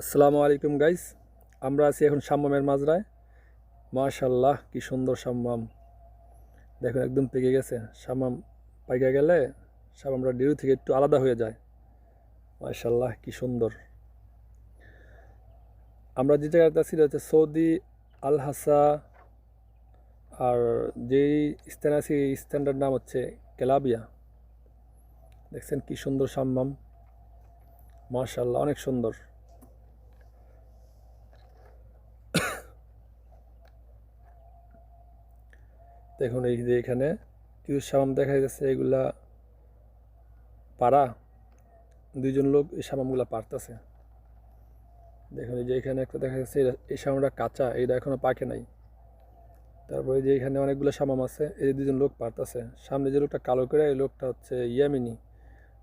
আসসালামু আলাইকুম গাইস আমরা আছি এখন সাম্মামের মাজরায়। মাশাল্লাহ কি সুন্দর সাম্মাম দেখুন, একদম পেকে গেছে। সাম্মাম পাইকা গেলে সাম্মামরা ডিরু থেকে একটু আলাদা হয়ে যায়। মাশাল্লাহ কি সুন্দর। আমরা যে জায়গাটা আছি হচ্ছে সৌদি আল হাসা আর যেই স্থানে আছি, এই স্থানটার নাম হচ্ছে কেলাবিয়া। দেখছেন, কি সুন্দর সাম্মাম মাশাল্লাহ অনেক সুন্দর। দেখুন এই যে এখানে কিছু সামাম দেখা যাচ্ছে, এগুলা পাড়া। দুইজন লোক এই সামামগুলা পারতেছে দেখুন এই যে এখানে একটা দেখা যাচ্ছে এই সামামটা কাঁচা, এইটা এখনও পাকে নাই। তারপরে যে এখানে অনেকগুলো সামাম আছে, এই দুজন লোক পারতেছে সামনে যে লোকটা কালো করে, এই লোকটা হচ্ছে ইয়ামিনী।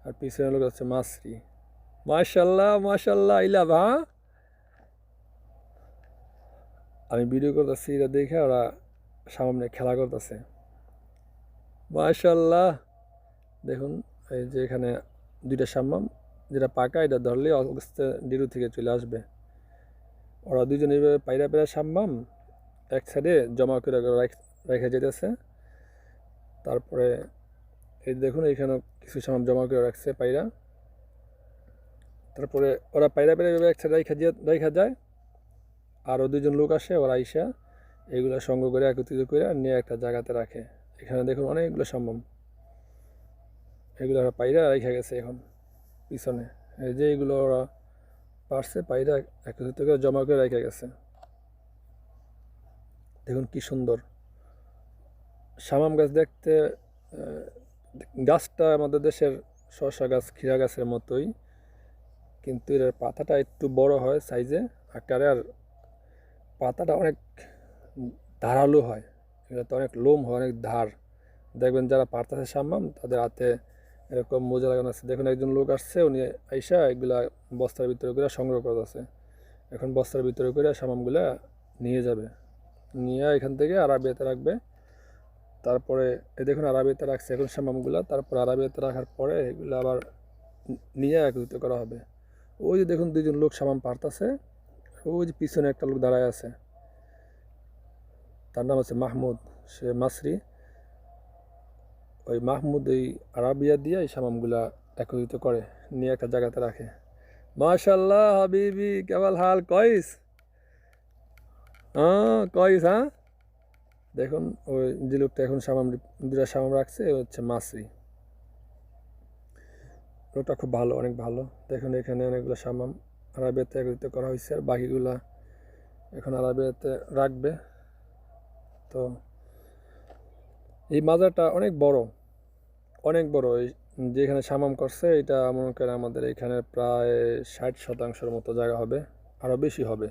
আর পিছনে লোক হচ্ছে মাসরি মাশাল্লাহ মাশাল্লাহ ইলা ভা আমি ভিডিও করতেছি, এটা দেখে ওরা সামনে খেলা করতেছে। মাশাল্লাহ দেখুন, এই যে এখানে দুইটা সাম্মাম, যেটা পাকা, এটা ধরলে অগস্তে ডিরু থেকে চলে আসবে। ওরা দুজন এইভাবে পায়রা পেরা সাম্মাম, এক সাইডে জমা করে রাখ- যেতেছে। তারপরে এই দেখুন এখানে কিছু সামাম জমা করে রাখছে পায়রা। তারপরে ওরা পায়রা এভাবে এক সাইডে রেখা রেখা যায়। আরও দুজন লোক আসে, ওরা আইসা এগুলো সংগ্রহ করে একত্রিত করে নিয়ে একটা জায়গাতে রাখে। এখানে দেখুন অনেকগুলো সম্ভব। এগুলো ওরা পায়রা রেখে গেছে এখন, পিছনে। এই যে এগুলো ওরা পারছে, পায়রা একত্রিত করে জমা করে রেখে গেছে। দেখুন কি সুন্দর। সামাম গাছ দেখতে গাছটা আমাদের দেশের শসা গাছ, ক্ষীরা গাছের মতোই। কিন্তু এর পাতাটা একটু বড় হয় সাইজে, আকারে আর পাতাটা অনেক ধারালো হয়। এগুলোতে অনেক লোম হয়, অনেক ধার। দেখবেন যারা পারতাছে সাম্মাম, তাদের হাতে এরকম মোজা লাগানো আছে। দেখুন একজন লোক আসছে, উনি আইসা এগুলা বস্তার ভিতরে করে সংগ্রহ করা আছে এখন বস্তার ভিতরে করে সামামগুলা নিয়ে যাবে। নিয়ে এখান থেকে আরাবিয়াতে রাখবে। তারপরে এ দেখুন আরাবিয়াতে রাখছে এখন সামামগুলা তারপর আরাবিয়াতে রাখার পরে এগুলো আবার নিয়ে একত্রিত করা হবে। ওই যে দেখুন দুজন লোক সামাম পারতাছে, ওই যে পিছনে একটা লোক দাঁড়ায় আছে। তার নাম হচ্ছে মাহমুদ, সে মাসরি। ওই মাহমুদ এই আরাবিয়া দিয়ে এই সামামগুলা একত্রিত করে, নিয়ে একটা জায়গাতে রাখে। মাশাল্লাহ হাবিবি, কেবল হাল কইস। হ্যাঁ কইস হ্যাঁ। দেখুন, ওই যে লোকটা এখন সামাম দুটা সামাম রাখছে হচ্ছে মাসরি। লোকটা খুব ভালো, অনেক ভালো। দেখুন, এখানে অনেকগুলো সামাম আরাবিয়াতে একত্রিত করা হয়েছে আর বাকিগুলা এখন আরাবিয়াতে রাখবে। তো এই মাজারটা অনেক বড় অনেক বড়। এই যেখানে সামাম করছে, এটা মনে করেন আমাদের এখানে প্রায় ষাট শতাংশের মতো জায়গা হবে আরও বেশি হবে।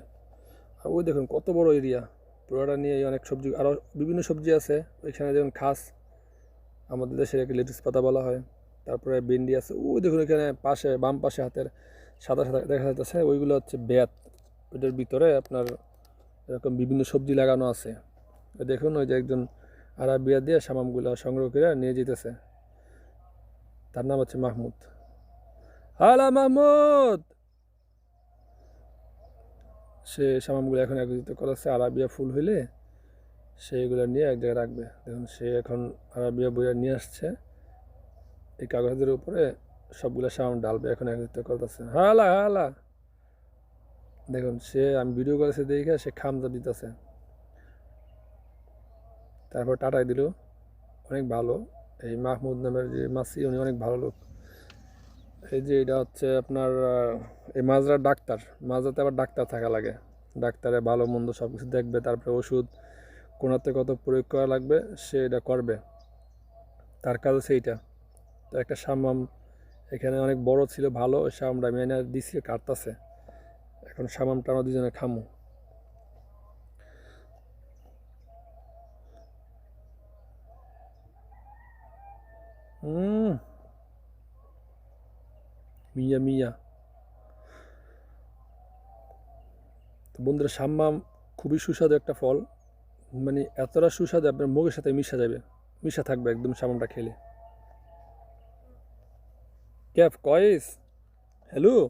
আর ওই দেখুন কত বড় এরিয়া, পুরোটা নিয়ে অনেক সবজি আরও বিভিন্ন সবজি আছে। ওইখানে যেমন খাস, আমাদের দেশের একে লেটুস পাতা বলা হয়। তারপরে ভেন্ডি আছে, ওই দেখুন এখানে পাশে, বাম পাশে হাতের সাদা সাদা দেখা যাচ্ছে ওইগুলো হচ্ছে বেত। ওইটার ভিতরে আপনার এরকম বিভিন্ন সবজি লাগানো আছে। দেখুন ওই যে একজন আরাবিয়া দিয়ে সামামগুলো সংগ্রহ করে নিয়ে যেতেছে। তার নাম হচ্ছে মাহমুদ। হালা মাহমুদ! সে সামামগুলো এখন একত্রিত করেছে, আরাবিয়া ফুল হইলে সে এগুলো নিয়ে এক জায়গায় রাখবে। দেখুন, সে এখন আরাবিয়া বইয়া নিয়ে আসছে। এই কাগজের উপরে সবগুলো সামাম ডালবে এখন একত্রিত করতেছে। হালা হালা! দেখুন, সে আমি ভিডিও করেছে দেখে সে খামজা দিতেছে। তারপর টাটাই দিল, অনেক ভালো। এই মাহমুদ নামের যে মাসি, উনি অনেক ভালো লোক। এই যে এটা হচ্ছে আপনার এই মাজরার ডাক্তার। মাজরাতে আবার ডাক্তার থাকা লাগে। ডাক্তারে ভালো, মন্দ সব কিছু দেখবে, তারপরে ওষুধ, কোনাতে কত প্রয়োগ করা লাগবে, সে এটা করবে। তার কাজ এইটা। তো একটা সামাম এখানে অনেক বড় ছিল, ভালো, ওই সামামটা আমি দিছি, কাটতাছে। এখন সামামটা আমরা দুজনে খামু। মিয়া মিয়া। তো বন্ধুরা, সাম্মাম খুবই সুস্বাদু একটা ফল। মানে এতটা সুস্বাদু, আপনার মুখের সাথে মিশা যাবে। মিশা থাকবে একদম সামানটা খেলে। ক্যাফ, কয়েস। হ্যালো?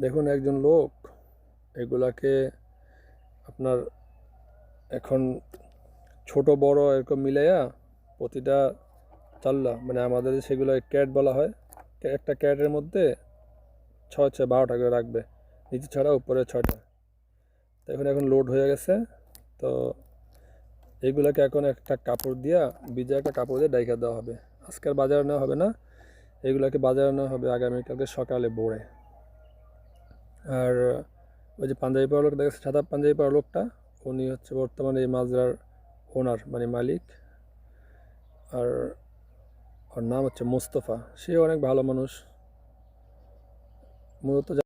দেখুন, একজন লোক এগুলাকে আপনার এখন ছোট, বড় এরকম মিলাইয়া প্রতিটা চাল্লা মানে আমাদের সেগুলো ক্যাট বলা হয়, একটা ক্যাটের মধ্যে ছয় ছয়, বারোটা করে রাখবে। নিচে ছয়টা উপরে ছয়টা। তো এখন এখন লোড হয়ে গেছে। তো এইগুলাকে এখন একটা কাপড় দিয়া, ভিজে একটা কাপড় দিয়ে ডাইকা দেওয়া হবে। আজকের বাজারে নেওয়া হবে না। এগুলাকে বাজারে নেওয়া হবে আগামীকালকে সকালে ভোরে। আর ওই যে পাঞ্জাবি পরা লোক দেখেছে সাদা পাঞ্জাবি পরা লোকটা? উনি হচ্ছে বর্তমানে এই মাজরার ওনার মানে মালিক। আর ওর নাম হচ্ছে মোস্তফা। সে অনেক ভালো মানুষ। মূলত